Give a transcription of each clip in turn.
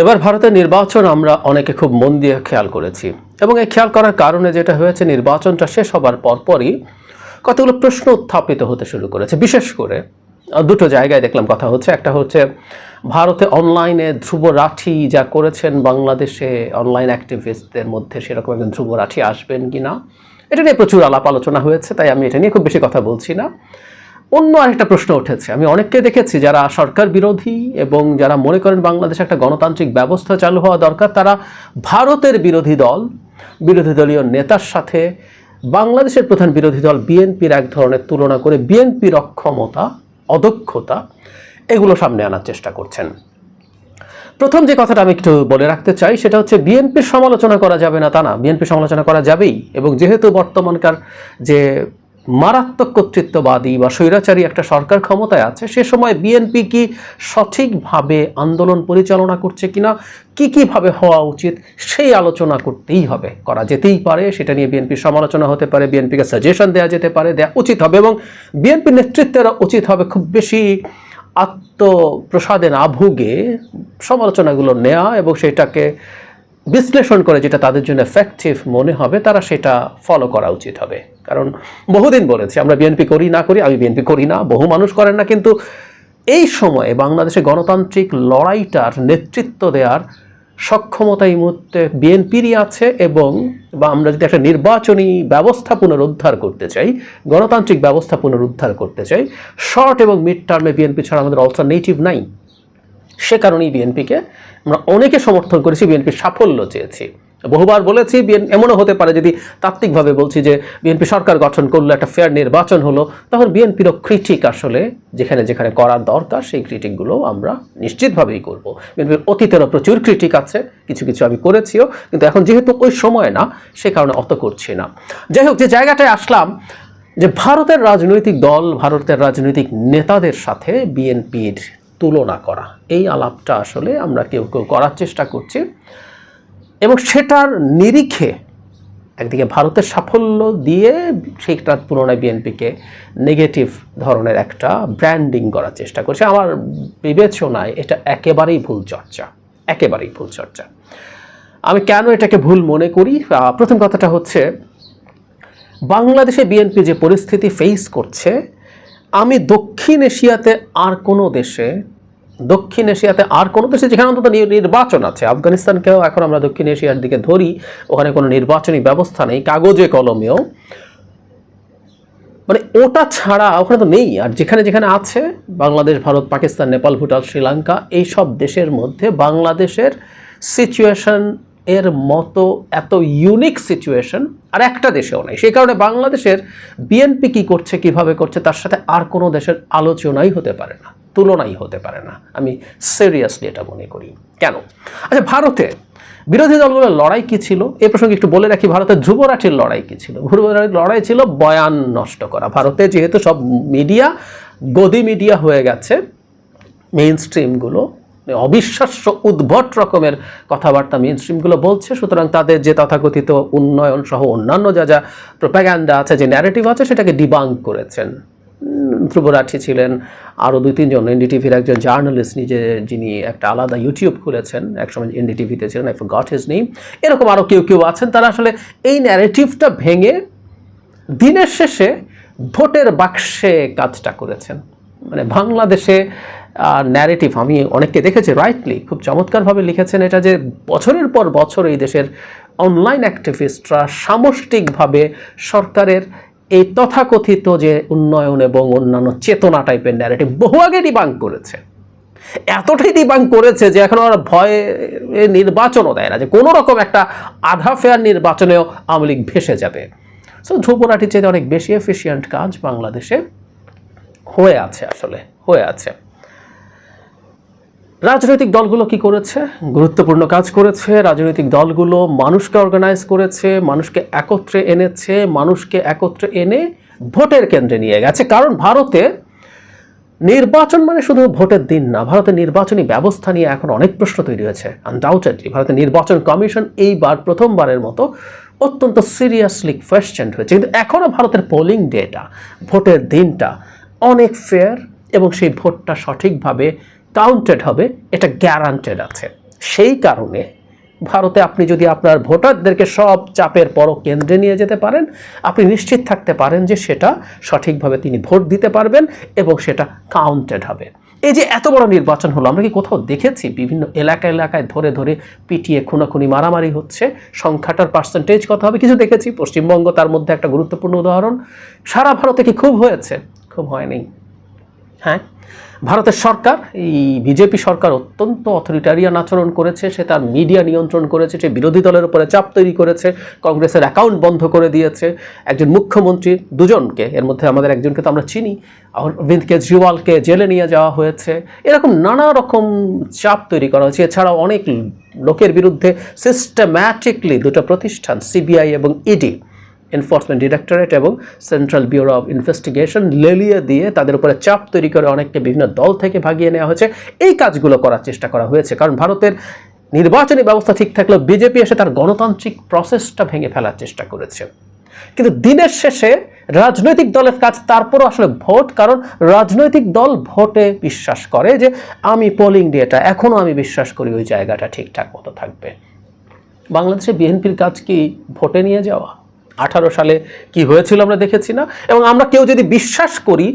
এবার ভারতের নির্বাচন আমরা অনেকে খুব মন দিয়ে খেয়াল করেছি। এবং এই খেয়াল করার কারণে যেটা হয়েছে, নির্বাচনটা শেষ হবার পরপরই কতগুলো প্রশ্ন উত্থাপিত হতে শুরু করেছে। বিশেষ করে দুটো জায়গায় দেখলাম কথা হচ্ছে। একটা হচ্ছে, ভারতে অনলাইনে ধ্রুব রাঠি যা করেছেন, বাংলাদেশে অনলাইন অ্যাক্টিভিস্টদের মধ্যে সেরকম একজন ধ্রুব রাঠি আসবেন কি না এটা নিয়ে প্রচুর আলাপ আলোচনা হয়েছে। তাই আমি এটা নিয়ে খুব বেশি কথা বলছি না। অন্য আরেকটা প্রশ্ন উঠেছে। আমি অনেককে দেখেছি যারা সরকার বিরোধী এবং যারা মনে করেন বাংলাদেশে একটা গণতান্ত্রিক ব্যবস্থা চালু হওয়া দরকার, তারা ভারতের বিরোধী দল, বিরোধী দলীয় নেতার সাথে বাংলাদেশের প্রধান বিরোধী দল বিএনপির এক ধরনের তুলনা করে বিএনপির অক্ষমতা, অদক্ষতা এগুলো সামনে আনার চেষ্টা করছেন। প্রথম যে কথাটা আমি একটু বলে রাখতে চাই, সেটা হচ্ছে বিএনপির সমালোচনা করা যাবে না তা না। বিএনপি সমালোচনা করা যাবেই এবং যেহেতু বর্তমানকার যে মারাত্মক কর্তৃত্ববাদী বা স্বৈরাচারী একটা সরকার ক্ষমতায় আছে, সে সময় বিএনপি কি সঠিকভাবে আন্দোলন পরিচালনা করছে কিনা, কি কীভাবে হওয়া উচিত, সেই আলোচনা করতেই হবে, করা যেতেই পারে, সেটা নিয়ে বিএনপির সমালোচনা হতে পারে বিএনপিকে সাজেশন দেওয়া যেতে পারে দেওয়া উচিত হবে এবং বিএনপির নেতৃত্বের উচিত হবে খুব বেশি আত্মপ্রসাদে না ভুগে সমালোচনাগুলো নেওয়া এবং সেটাকে বিশ্লেষণ করে যেটা তাদের জন্য এফেক্টিভ মনে হবে, তারা সেটা ফলো করা উচিত হবে। কারণ বহুদিন বলেছি, আমরা বিএনপি করি না করি, আমি বিএনপি করি না, বহু মানুষ করেন না, কিন্তু এই সময়ে বাংলাদেশে গণতান্ত্রিক লড়াইটার নেতৃত্ব দেওয়ার সক্ষমতা এই মুহূর্তে বিএনপিরই আছে এবং বা আমরা যদি একটা নির্বাচনী ব্যবস্থা পুনরুদ্ধার করতে চাই, গণতান্ত্রিক ব্যবস্থা পুনরুদ্ধার করতে চাই, শর্ট এবং মিড টার্মে বিএনপি ছাড়া আমাদের অল্টারনেটিভ নাই। সে কারণেই বিএনপিকে আমরা অনেকে সমর্থন করেছি, বিএনপির সাফল্য চেয়েছি। বহুবার বলেছি, বিএন এমনও হতে পারে যদি তাত্ত্বিকভাবে বলছি যে বিএনপি সরকার গঠন করল, একটা ফেয়ার নির্বাচন হলো, তখন বিএনপিরও ক্রিটিক আসলে যেখানে যেখানে করার দরকার, সেই ক্রিটিকগুলো আমরা নিশ্চিতভাবেই করব। বিএনপির অতীতেরও প্রচুর ক্রিটিক আছে, কিছু কিছু আমি করেছিও, কিন্তু এখন যেহেতু ওই সময় না, সে কারণে অত করছি না। যাই হোক, যে জায়গাটায় আসলাম, যে ভারতের রাজনৈতিক দল, ভারতের রাজনৈতিক নেতাদের সাথে বিএনপির তুলনা করা, এই আলাপটা আসলে আমরা কেউ কেউ করার চেষ্টা করছি। এবং সেটার নিরিখে একদিকে ভারতের সাফল্য দিয়ে সেইটার তুলনায় বিএনপিকে নেগেটিভ ধরনের একটা ব্র্যান্ডিং করার চেষ্টা করছে। আমার বিবেচনায় এটা একেবারেই ভুল চর্চা, একেবারেই ভুল চর্চা। আমি কেন এটাকে ভুল মনে করি? প্রথম কথাটা হচ্ছে, বাংলাদেশে বিএনপি যে পরিস্থিতি ফেস করছে, আমি দক্ষিণ এশিয়াতে আর কোনো দেশে দক্ষিণ এশিয়াতে আর কোনো দেশে যেখানে অন্তত নির্বাচন আছে। আফগানিস্তানকেও এখন আমরা দক্ষিণ এশিয়ার দিকে ধরি। ওখানে কোনো নির্বাচনী ব্যবস্থা নেই, কাগজে, কলমেও। মানে ওটা ছাড়া ওখানে তো নেই। আর যেখানে যেখানে আছে, বাংলাদেশ, ভারত, পাকিস্তান, নেপাল, ভুটান, শ্রীলঙ্কা এই সব দেশের মধ্যে বাংলাদেশের সিচুয়েশন এর মতো এত ইউনিক সিচুয়েশন আর একটা দেশেও নেই। সেই কারণে বাংলাদেশের বিএনপি কি করছে, কীভাবে করছে, তার সাথে আর কোনো দেশের আলোচনাই হতে পারে না। তুলনাই হতে পারে না। আমি সিরিয়াসলি এটা মনে করি। কেন? আচ্ছা ভারতে বিরোধী দলগুলোর লড়াই কি ছিল? এ প্রসঙ্গে একটু বলে রাখি ভারতের যুবরাঠির লড়াই কি ছিল? যুবরাঠির লড়াই ছিল বয়ান নষ্ট করা। ভারতে যেহেতু সব মিডিয়া গদি মিডিয়া হয়ে গেছে মেইন স্ট্রিমগুলো অবিশ্বাস্য উদ্ভট রকমের কথাবার্তা মেইন স্ট্রিমগুলো বলছে সুতরাং তাদের যে তথাকথিত উন্নয়ন সহ অন্যান্য যা যা প্রোপাগ্যান্ডা আছে যে ন্যারেটিভ আছে সেটাকে ডিবাঙ্ক করেছেন। উম, ধ্রুব রাঠি ছিলেন আরও দুই তিনজন এনডিটিভির একজন জার্নালিস্ট নিজে, যিনি একটা আলাদা ইউটিউব খুলেছেন, একসময় এনডিটিভিতে ছিলেন, আই গট হিজ নেই এরকম আরও কেউ কেউ আছেন, তারা আসলে এই ন্যারেটিভটা ভেঙে দিনের শেষে ভোটের বাক্সে কাজটা করেছেন। মানে বাংলাদেশে ন্যারেটিভ, আমি অনেককে দেখেছি রাইটলি খুব চমৎকারভাবে লিখেছেন এটা যে বছরের পর বছর এই দেশের অনলাইন অ্যাক্টিভিস্টরা সামষ্টিকভাবে সরকারের এই তথাকথিত যে উন্নয়ন এবং অন্যান্য চেতনা টাইপের ন্যারেটিভ বহু আগে ডিবাং করেছে। এতটাই ডিবাং করেছে যে এখন আর ভয়ে নির্বাচনও দেয় না যে কোনো রকম একটা আধা ফেয়ার নির্বাচনেও আওয়ামী লীগ ভেসে যাবে। সো ধ্রুবনাটির চেয়ে অনেক বেশি এফিসিয়েন্ট কাজ বাংলাদেশে হয়ে আছে আসলে, হয়ে আছে। রাজনৈতিক দলগুলো কি করেছে? গুরুত্বপূর্ণ কাজ করেছে। রাজনৈতিক দলগুলো মানুষকে অর্গানাইজ করেছে, মানুষকে একত্রে এনেছে, মানুষকে একত্রে এনে ভোটের কেন্দ্রে নিয়ে গেছে। কারণ ভারতে নির্বাচন মানে শুধু ভোটের দিন না, ভারতের নির্বাচনী ব্যবস্থা নিয়ে এখন অনেক প্রশ্ন তৈরি হয়েছে আনডাউটেডলি ভারতের নির্বাচন কমিশন এইবার প্রথমবারের মতো অত্যন্ত সিরিয়াসলি কোয়েশ্চেন্ড হয়েছে। কিন্তু এখনও ভারতের পোলিং ডেটা ভোটের দিনটা অনেক ফেয়ার এবং সেই ভোটটা সঠিকভাবে কাউন্টেড হবে, এটা গ্যারান্টেড আছে। সেই কারণে ভারতে আপনি যদি আপনার ভোটারদেরকে সব চাপের পর কেন্দ্রে নিয়ে যেতে পারেন, আপনি নিশ্চিত থাকতে পারেন যে সেটা সঠিকভাবে তিনি ভোট দিতে পারবেন এবং সেটা কাউন্টেড হবে। এই যে এত বড় নির্বাচন হলো, আমরা কি কোথাও দেখেছি? বিভিন্ন এলাকা এলাকায় ধরে ধরে পিটিয়ে খুনাখুনি মারামারি হচ্ছে, সংখ্যাটার পার্সেন্টেজ কত হবে, কিছু দেখেছি? পশ্চিমবঙ্গ তার মধ্যে একটা গুরুত্বপূর্ণ উদাহরণ। সারা ভারতে কি খুব হয়েছে? খুব হয়নি। হ্যাঁ? ভারতের সরকার, এই বিজেপি সরকার অত্যন্ত অথরিটারিয়ান আচরণ করেছে, সে তার মিডিয়া নিয়ন্ত্রণ করেছে, সে বিরোধী দলের উপরে চাপ তৈরি করেছে, কংগ্রেসের অ্যাকাউন্ট বন্ধ করে দিয়েছে। একজন মুখ্যমন্ত্রী দুজনকে, এর মধ্যে আমাদের একজনকে তো আমরা চিনি, অরবিন্দ কেজরিওয়ালকে জেলে নিয়ে যাওয়া হয়েছে। এরকম নানা রকম চাপ তৈরি করা হয়েছে। এছাড়াও অনেক লোকের বিরুদ্ধে সিস্টেম্যাটিকলি দুটো প্রতিষ্ঠান সিবিআই এবং ইডি এনফোর্সমেন্ট ডিরেক্টরেট এবং সেন্ট্রাল ব্যুরো অফ ইনভেস্টিগেশন লেলিয়ে দিয়ে তাদের উপরে চাপ তৈরি করে অনেককে বিভিন্ন দল থেকে ভাগিয়ে নেওয়া হয়েছে। এই কাজগুলো করার চেষ্টা করা হয়েছে, কারণ ভারতের নির্বাচনী ব্যবস্থা ঠিক থাকলেও বিজেপি এসে তার গণতান্ত্রিক প্রসেসটা ভেঙে ফেলার চেষ্টা করেছে। কিন্তু দিনের শেষে রাজনৈতিক দলের কাজ, তারপরও আসলে ভোট, কারণ রাজনৈতিক দল ভোটে বিশ্বাস করে যে আমি পোলিং ডেটা এখনও আমি বিশ্বাস করি ওই জায়গাটা ঠিকঠাক মতো থাকবে। বাংলাদেশে বিএনপির কাজ কি ভোটে নিয়ে যাওয়া? আঠারো সালে কি হয়েছিল আমরা দেখেছি না? এবং আমরা কেউ যদি বিশ্বাস করি,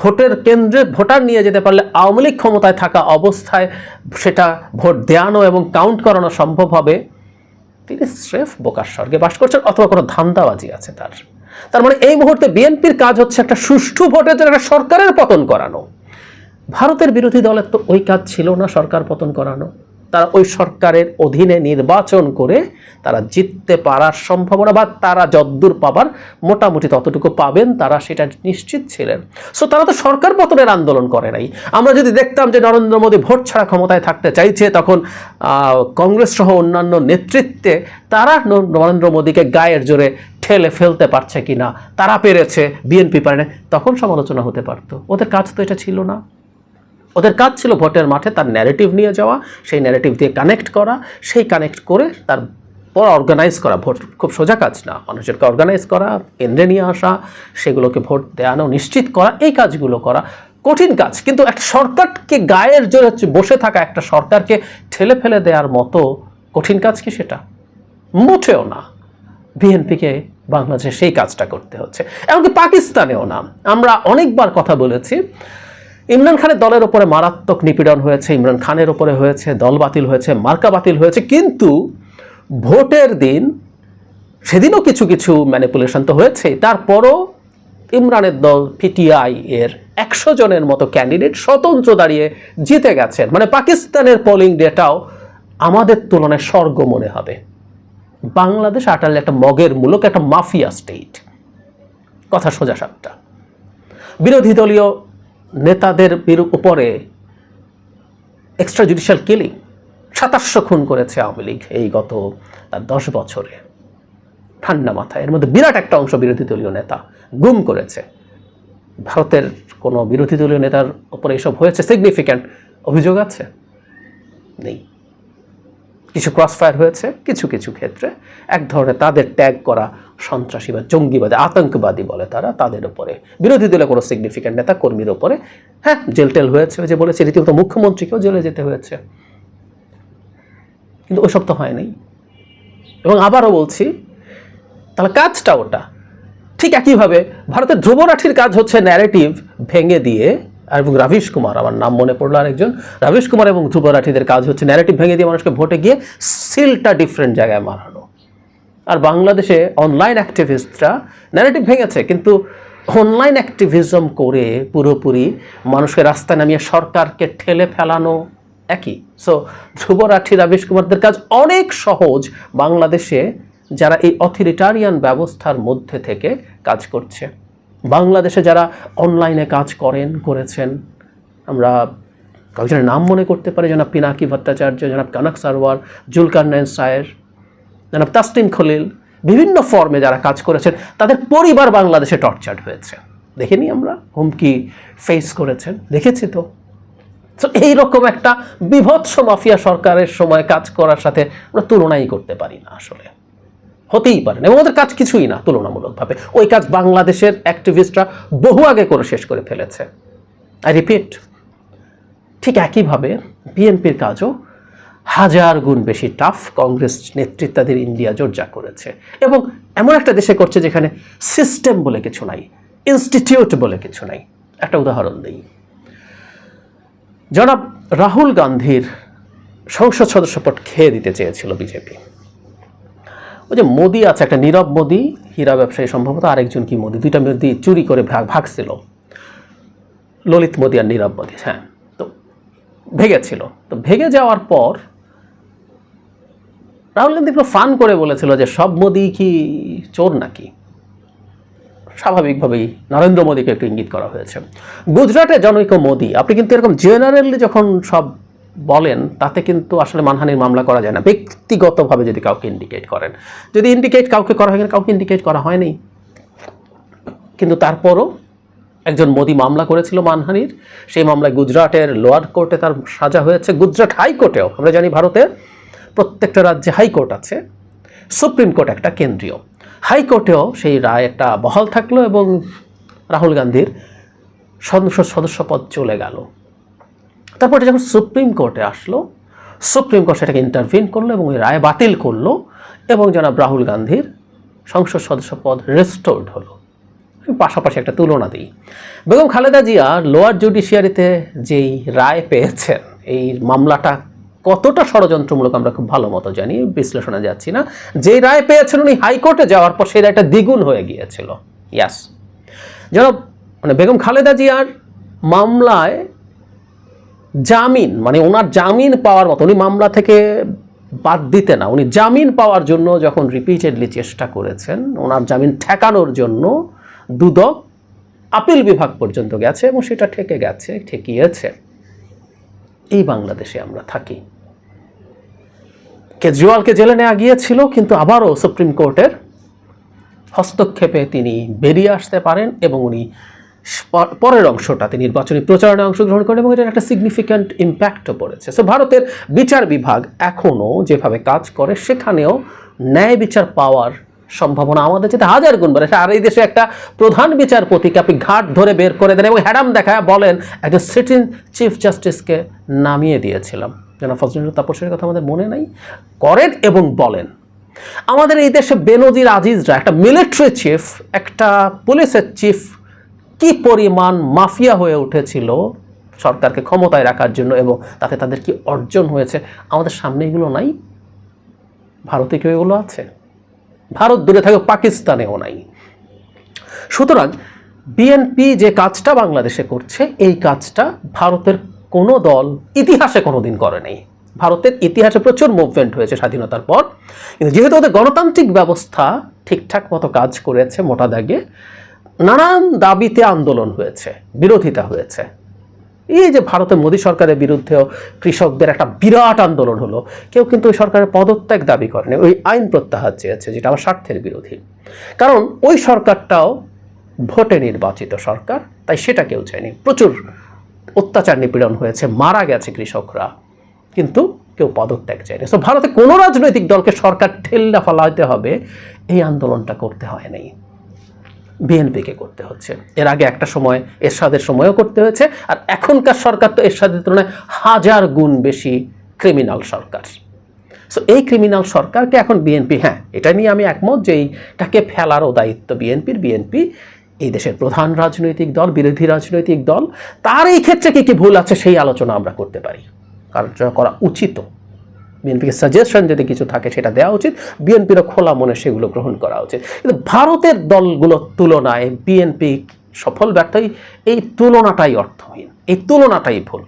ভোটের কেন্দ্রে ভোটার নিয়ে যেতে পারলে আওয়ামী লীগ ক্ষমতায় থাকা অবস্থায় সেটা ভোট দেওয়ানো এবং কাউন্ট করানো সম্ভব হবে, তিনি স্রেফ বোকার স্বর্গে বাস করছেন অথবা কোনো ধান্দাবাজি আছে তার। তার মানে এই মুহূর্তে বিএনপির কাজ হচ্ছে একটা সুষ্ঠু ভোটের জন্য একটা সরকারের পতন করানো। ভারতের বিরোধী দলের তো ওই কাজ ছিল না সরকার পতন করানো। তারা ওই সরকারের অধীনে নির্বাচন করে তারা জিততে পারার সম্ভাবনা বা তারা যদ্দূর পাবার মোটামুটি ততটুকু পাবেন তারা সেটা নিশ্চিত ছিলেন। সো তারা তো সরকার পতনের আন্দোলন করে নাই। আমরা যদি দেখতাম যে নরেন্দ্র মোদী ভোট ছাড়া ক্ষমতায় থাকতে চাইছে, তখন কংগ্রেস সহ অন্যান্য নেতৃত্বে তারা নরেন্দ্র মোদীকে গায়ের জোরে ঠেলে ফেলতে পারছে কিনা, তারা পেরেছে, বিএনপি পারে তখন সমালোচনা হতে পারতো। ওদের কাজ তো এটা ছিল না। ওদের কাজ ছিল ভোটের মাঠে তার ন্যারেটিভ নিয়ে যাওয়া, সেই ন্যারেটিভ দিয়ে কানেক্ট করা, সেই কানেক্ট করে তার পর অর্গানাইজ করা। ভোট খুব সোজা কাজ না। মানুষেরকে অর্গানাইজ করা, কেন্দ্রে নিয়ে আসা, সেগুলোকে ভোট দেওয়ানো, নিশ্চিত করা, এই কাজগুলো করা কঠিন কাজ। কিন্তু একটা সরকারকে গায়ের জোরে বসে থাকা, একটা সরকারকে ঠেলে ফেলে দেওয়ার মতো কঠিন কাজ কি সেটা? মোটেও না। বিএনপিকে বাংলাদেশে সেই কাজটা করতে হচ্ছে। এমনকি পাকিস্তানেও না। আমরা অনেকবার কথা বলেছি ইমরান খানের দলের ওপরে মারাত্মক নিপীড়ন হয়েছে, ইমরান খানের ওপরে হয়েছে, দল বাতিল হয়েছে, মার্কা বাতিল হয়েছে, কিন্তু ভোটের দিন সেদিনও কিছু কিছু ম্যানিপুলেশন তো হয়েছে। তারপরও ইমরানের দল পিটিআই এর একশো জনের মতো ক্যান্ডিডেট স্বতন্ত্র দাঁড়িয়ে জিতে গেছেন। মানে পাকিস্তানের পোলিং ডেটাও আমাদের তুলনায় স্বর্গ মনে হবে। বাংলাদেশ আটালে একটা মগের মূলক, একটা মাফিয়া স্টেট কথা সোজা সাপটা। বিরোধী দলীয় নেতাদের উপরে এক্সট্রা জুডিশিয়াল কিলিং সাতাশশো খুন করেছে আওয়ামী লীগ এই গত, তার দশ বছরে। ঠান্ডা মাথায়। এর মধ্যে বিরাট একটা অংশ বিরোধী দলীয় নেতা গুম করেছে। ভারতের কোনো বিরোধী দলীয় নেতার উপরে এসব হয়েছে? সিগনিফিক্যান্ট অভিযোগ আছে? নেই। কিছু ক্রস ফায়ার হয়েছে, কিছু কিছু ক্ষেত্রে। এক ধরনের তাদের ট্যাগ করা সন্ত্রাসী বা জঙ্গিবাদী, আতঙ্কবাদী বলে তারা তাদের উপরে। বিরোধী দলের কোনো সিগনিফিক্যান্ট নেতা কর্মীর উপরে হ্যাঁ জেল টেল হয়েছে যে বলেছে, রীতিমতো মুখ্যমন্ত্রীকেও জেলে যেতে হয়েছে। কিন্তু ওসব তো হয় নাই। এবং আবারও বলছি, তাহলে কাজটা ওটা। ঠিক একইভাবে ভারতের ধ্রুবরাঠির কাজ হচ্ছে ন্যারেটিভ ভেঙে দিয়ে, আর এবং রাবিশ কুমার, আমার নাম মনে পড়ল আরেকজন রাবিশ কুমার এবং ধ্রুবরাঠিদের কাজ হচ্ছে ন্যারেটিভ ভেঙে দিয়ে মানুষকে ভোটে গিয়ে সিলটা ডিফারেন্ট জায়গায় মারানো। আর বাংলাদেশে অনলাইন অ্যাক্টিভিস্টরা ন্যারেটিভ ভেঙেছে, কিন্তু অনলাইন অ্যাক্টিভিজম করে পুরোপুরি মানুষকে রাস্তায় নামিয়ে সরকারকে ঠেলে ফেলানো একই। সো ধ্রুবরাঠি রাবিশ কুমারদের কাজ অনেক সহজ। বাংলাদেশে যারা এই অথরিটারিয়ান ব্যবস্থার মধ্যে থেকে কাজ করছে, বাংলাদেশে যারা অনলাইনে কাজ করেন, করেছেন, আমরা কয়েকজনের নাম মনে করতে পারি, জনাব পিনাকি ভট্টাচার্য, জনাব কানাক সারওয়ার জুলকার নাইন সায়ের। জনাব তাসলিম খলিল, বিভিন্ন ফর্মে যারা কাজ করেছেন, তাদের পরিবার বাংলাদেশে টর্চার্ড হয়েছে। দেখিনি আমরা, হুমকি ফেস করেছেন। দেখেছি তো। তো এইরকম একটা বিভৎস মাফিয়া সরকারের সময় কাজ করার সাথে আমরা তুলনাই করতে পারি না আসলে। হতেই পারে না, এবং ওদের কাজ কিছুই না তুলনামূলকভাবে। ওই কাজ বাংলাদেশের অ্যাক্টিভিস্টরা বহু আগে করে শেষ করে ফেলেছে। আই রিপিট ঠিক একইভাবে বিএনপির কাজও হাজার গুণ বেশি টাফ কংগ্রেস নেতৃত্বাদের ইন্ডিয়া যা করেছে। এবং এমন একটা দেশে করছে যেখানে সিস্টেম বলে কিছু নাই ইনস্টিটিউট বলে কিছু নাই। একটা উদাহরণ দিই। জনাব রাহুল গান্ধীর সংসদ সদস্য পদ খেয়ে দিতে চেয়েছিল বিজেপি। ওই যে মোদি আছে, একটা নীরব মোদি, হীরা ব্যবসায়ী সম্ভবত, আরেকজন কি মোদি, দুইটা মোদি চুরি করে ভাগ ভাগছিল। ললিত মোদি আর নীরব মোদি হ্যাঁ তো ভেগেছিল। তো ভেগে যাওয়ার পর রাহুল গান্ধী পুরো ফান করে বলেছিল যে, সব মোদি কি চোর নাকি? স্বাভাবিকভাবেই নরেন্দ্র মোদীকে একটু ইঙ্গিত করা হয়েছে। গুজরাটে জনৈক মোদি, আপনি কিন্তু এরকম জেনারেলি যখন সব বলেন, তাতে কিন্তু আসলে মানহানির মামলা করা যায় না। ব্যক্তিগতভাবে যদি কাউকে ইন্ডিকেট করেন। যদি ইন্ডিকেট কাউকে করা হয়, কাউকে ইন্ডিকেট করা হয়নি কিন্তু তারপরও একজন মোদি মামলা করেছিল মানহানির। সেই মামলায় গুজরাটের লোয়ার কোর্টে তার সাজা হয়েছে। গুজরাট হাইকোর্টেও আমরা জানি ভারতে প্রত্যেকটা রাজ্যে হাইকোর্ট আছে, সুপ্রিম কোর্ট একটা কেন্দ্রীয়। হাইকোর্টেও সেই রায় একটা বহাল থাকল এবং রাহুল গান্ধীর সংসদ সদস্য পদ চলে গেল। তারপর যখন সুপ্রিম কোর্টে আসলো, সুপ্রিম কোর্ট সেটাকে ইন্টারভিন করল এবং ওই রায় বাতিল করল এবং জনাব রাহুল গান্ধীর সংসদ সদস্য পদ রেস্টোর্ড হলো পাশাপাশি একটা তুলনা দিই। বেগম খালেদা জিয়া লোয়ার জুডিশিয়ারিতে যেই রায় পেয়েছেন, এই মামলাটা কতটা ষড়যন্ত্রমূলক আমরা খুব ভালো মতো জানি, বিশ্লেষণে যাচ্ছি না। যেই রায় পেয়েছেন উনি হাইকোর্টে যাওয়ার পর সেই রায়টা দ্বিগুণ হয়ে গিয়েছিল। ইয়াস যেন মানে বেগম খালেদা জিয়ার মামলায় জামিন মানে ওনার জামিন পাওয়ার মতো, উনি মামলা থেকে বাদ দিতে না, উনি জামিন পাওয়ার জন্য যখন রিপিটেডলি চেষ্টা করেছেন, ওনার জামিন ঠেকানোর জন্য দুদক আপিল বিভাগ পর্যন্ত গেছে এবং সেটা ঠেকে গেছে, ঠেকিয়েছে। এই বাংলাদেশে আমরা থাকি। কেজরিওয়ালকে জেলে নেওয়া গিয়েছিল, কিন্তু আবারও সুপ্রিম কোর্টের হস্তক্ষেপে তিনি বেরিয়ে আসতে পারেন এবং উনি পরের অংশটা তিনি নির্বাচনী প্রচারণে অংশগ্রহণ করেন এবং এটার একটা সিগনিফিক্যান্ট ইম্প্যাক্টও পড়েছে। সো ভারতের বিচার বিভাগ এখনও যেভাবে কাজ করে, সেখানেও ন্যায় বিচার পাওয়ার সম্ভাবনা আমাদের যেটা হাজার গুণ বাড়ে। আর এই দেশে একটা প্রধান বিচারপতিকে আপনি ঘাট ধরে বের করে দেন এবং হ্যাডাম দেখায় বলেন, একজন সিটিং চিফ জাস্টিসকে নামিয়ে দিয়েছিলাম। যেন ফজলুল তাপসের কথা আমাদের মনে নাই? করেন এবং বলেন। আমাদের এই দেশে বেনজির আজিজরা, একটা মিলিটারি চিফ একটা পুলিশের চিফ কি পরিমাণ মাফিয়া হয়ে উঠেছিল সরকারকে ক্ষমতায় রাখার জন্য এবং তাতে তাদের কি অর্জন হয়েছে, আমাদের সামনে এগুলো নাই? ভারতে কেউ এগুলো আছে? ভারত দূরে থাকে পাকিস্তানেও নাই। সুতরাং, বিএনপি যে কাজটা বাংলাদেশে করছে, এই কাজটা ভারতের কোনো দল ইতিহাসে কোনোদিন করে নেই। ভারতের ইতিহাসে প্রচুর মুভমেন্ট হয়েছে স্বাধীনতার পর। কিন্তু যেহেতু ওদের গণতান্ত্রিক ব্যবস্থা ঠিকঠাক মতো কাজ করেছে মোটা দাগে, নানান দাবিতে আন্দোলন হয়েছে, বিরোধিতা হয়েছে। এই যে ভারতের মোদী সরকারের বিরুদ্ধেও কৃষকদের একটা বিরাট আন্দোলন হলো, কেউ কিন্তু ওই সরকারের পদত্যাগ দাবি করেনি, ওই আইন প্রত্যাহার চেয়েছে, যেটা আমার স্বার্থের বিরোধী। কারণ ওই সরকারটাও ভোটে নির্বাচিত সরকার, তাই সেটা কেউ চায়নি। প্রচুর অত্যাচার নিপীড়ন হয়েছে, মারা গেছে কৃষকরা। কিন্তু কেউ পদত্যাগ চায়নি। সো ভারতে কোনো রাজনৈতিক দলকে সরকার ঠেল্লা ফলাইতে হবে, এই আন্দোলনটা করতে হয় নাই। বিএনপিকে করতে হচ্ছে। এর আগে একটা সময় এরশাদের সময়ও করতে হয়েছে, আর এখনকার সরকার তো এরশাদের তুলনায় হাজার গুণ বেশি ক্রিমিনাল সরকার। সো এই ক্রিমিনাল সরকারকে এখন বিএনপি হ্যাঁ এটা নিয়ে আমি একমত যে এইটাকে ফেলারও দায়িত্ব বিএনপির। বিএনপি এই দেশের প্রধান রাজনৈতিক দল, বিরোধী রাজনৈতিক দল, তার এই ক্ষেত্রে কী কী ভুল আছে সেই আলোচনা আমরা করতে পারি। আলোচনা করা উচিত বিএনপিকে সাজেশন যদি কিছু থাকে সেটা দেওয়া উচিত। বিএনপিরও খোলা মনে সেগুলো গ্রহণ করা উচিত। কিন্তু ভারতের দলগুলোর তুলনায় বিএনপি সফল ব্যর্থই। এই তুলনাটাই অর্থহীন। এই তুলনাটাই ভুল।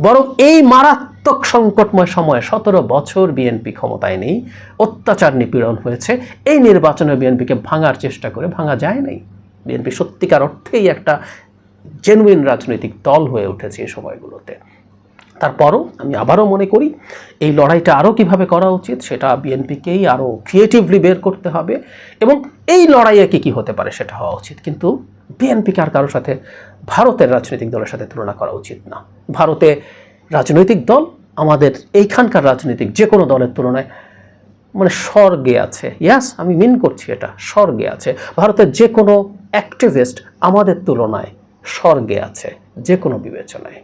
বরং এই মারাত্মক সংকটময় সময়ে সতেরো বছর বিএনপি ক্ষমতায় নেই। অত্যাচার নিপীড়ন হয়েছে। এই নির্বাচনে বিএনপিকে ভাঙার চেষ্টা করে ভাঙা যায় নাই। বিএনপি সত্যিকার অর্থেই একটা জেনুইন রাজনৈতিক দল হয়ে উঠেছে এই সময়গুলোতে। তারপরও আমি আবারও মনে করি, এই লড়াইটা আরও কীভাবে করা উচিত সেটা বিএনপিকেই আরও ক্রিয়েটিভলি বের করতে হবে এবং এই লড়াইয়ে কী কী হতে পারে সেটা হওয়া উচিত। কিন্তু বিএনপিকে আর কারোর সাথে, ভারতের রাজনৈতিক দলের সাথে তুলনা করা উচিত না। ভারতে রাজনৈতিক দল, আমাদের এইখানকার রাজনৈতিক যে কোনো দলের তুলনায় মানে স্বর্গে আছে। ইয়াস আমি মিন করছি এটা, স্বর্গে আছে। ভারতের যে কোনো অ্যাক্টিভিস্ট আমাদের তুলনায় স্বর্গে আছে যে কোনো বিবেচনায়।